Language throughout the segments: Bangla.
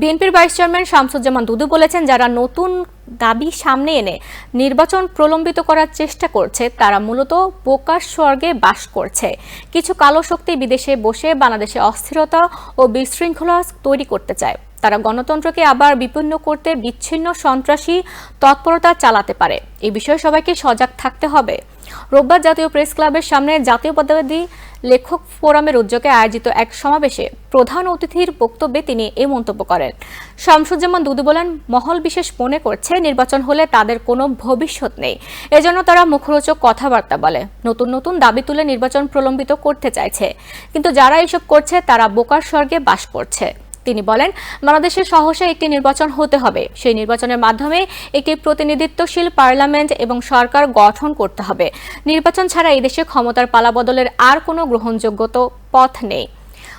বিএনপির ভাইস চেয়ারম্যান শামসুজ্জামান দুদু বলেছেন, যারা নতুন দাবি সামনে এনে নির্বাচন প্রলম্বিত করার চেষ্টা করছে, তারা মূলত বোকার স্বর্গে বাস করছে। কিছু কালো শক্তি বিদেশে বসে বাংলাদেশে অস্থিরতা ও বিশৃঙ্খলা তৈরি করতে চায়। তারা গণতন্ত্রকে আবার বিপন্ন করতে বিচ্ছিন্ন সন্ত্রাসী তৎপরতা চালাতে পারে। এই বিষয়ে সবাইকে সজাগ থাকতে হবে। রোববার জাতীয় প্রেস ক্লাবের সামনে জাতীয়তাবাদী লেখক ফোরামের উদ্যোগে আয়োজিত এক সমাবেশে প্রধান অতিথির বক্তব্যে তিনি এই মন্তব্য করেন। শামসুজ্জামান দুদু বলেন, মহল বিশেষ মনে করছে নির্বাচন হলে তাদের কোনো ভবিষ্যৎ নেই। এজন্য তারা মুখরোচক কথাবার্তা বলে। নতুন নতুন দাবি তুলে নির্বাচন প্রলম্বিত করতে চাইছে। কিন্তু যারা এসব করছে, তারা বোকার স্বর্গে বাস করছে। তিনি বলেন, বাংলাদেশে সহসা একটি নির্বাচন হতে হবে। সেই নির্বাচনের মাধ্যমে একটি প্রতিনিধিত্বশীল পার্লামেন্ট এবং সরকার গঠন করতে হবে। নির্বাচন ছাড়া এদেশে ক্ষমতার পালাবদলের আর কোনো গ্রহণযোগ্যত পথ নেই।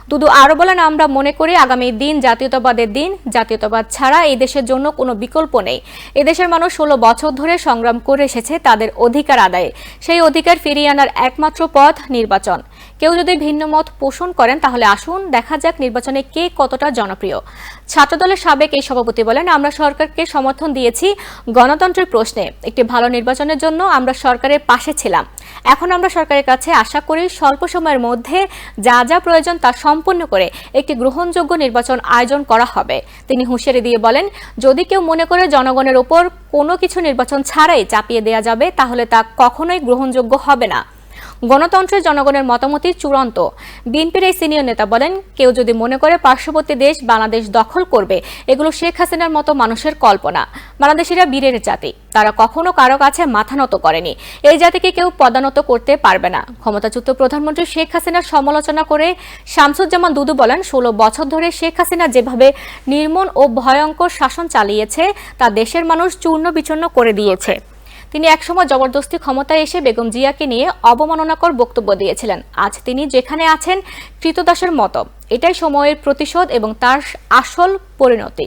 দুদু আরও বলেন, আমরা মনে করি আগামী দিন জাতীয়তাবাদের দিন। জাতীয়তাবাদ ছাড়া এই দেশের জন্য কোনো বিকল্প নেই। এদেশের মানুষ ষোলো বছর ধরে সংগ্রাম করে এসেছে তাদের অধিকার আদায়ে। সেই অধিকার ফিরিয়ে আনার একমাত্র পথ নির্বাচন। কেউ যদি ভিন্ন মত পোষণ করেন, তাহলে আসুন দেখা যাক নির্বাচনে কে কতটা জনপ্রিয়। ছাত্রদলের সাবেক এই সভাপতি বলেন, আমরা সরকারকে সমর্থন দিয়েছি গণতন্ত্রের প্রশ্নে। একটি ভালো নির্বাচনের জন্য আমরা সরকারের পাশে ছিলাম। এখন আমরা সরকারের কাছে আশা করি স্বল্প সময়ের মধ্যে যা যা প্রয়োজন তা সম্পূর্ণ করে একটি গ্রহণযোগ্য নির্বাচন আয়োজন করা হবে। তিনি হুঁশিয়ারি দিয়ে বলেন, যদি কেউ মনে করে জনগণের ওপর কোনো কিছু নির্বাচন ছাড়াই চাপিয়ে দেওয়া যাবে, তাহলে তা কখনোই গ্রহণযোগ্য হবে না। গণতন্ত্রে জনগণের মতামতই চূড়ান্ত। বিএনপির এই সিনিয়র নেতা বলেন, কেউ যদি মনে করে পার্শ্ববর্তী দেশ বাংলাদেশ দখল করবে, এগুলো শেখ হাসিনার মতো মানুষের কল্পনা। বাংলাদেশিরা বীরের জাতি। তারা কখনো কারও কাছে মাথা নত করেনি। এই জাতিকে কেউ পদানত করতে পারবে না। ক্ষমতাচ্যুত প্রধানমন্ত্রী শেখ হাসিনার সমালোচনা করে শামসুজ্জামান দুদু বলেন, ষোলো বছর ধরে শেখ হাসিনা যেভাবে নির্মম ও ভয়ঙ্কর শাসন চালিয়েছে, তা দেশের মানুষ চূর্ণ বিচূর্ণ করে দিয়েছে। তিনি একসময় জবরদস্তি ক্ষমতায় এসে বেগম জিয়াকে নিয়ে অবমাননাকর বক্তব্য দিয়েছিলেন। আজ তিনি যেখানে আছেন, কৃতদাসের মতো। এটাই সময়ের প্রতিশোধ এবং তার আসল পরিণতি।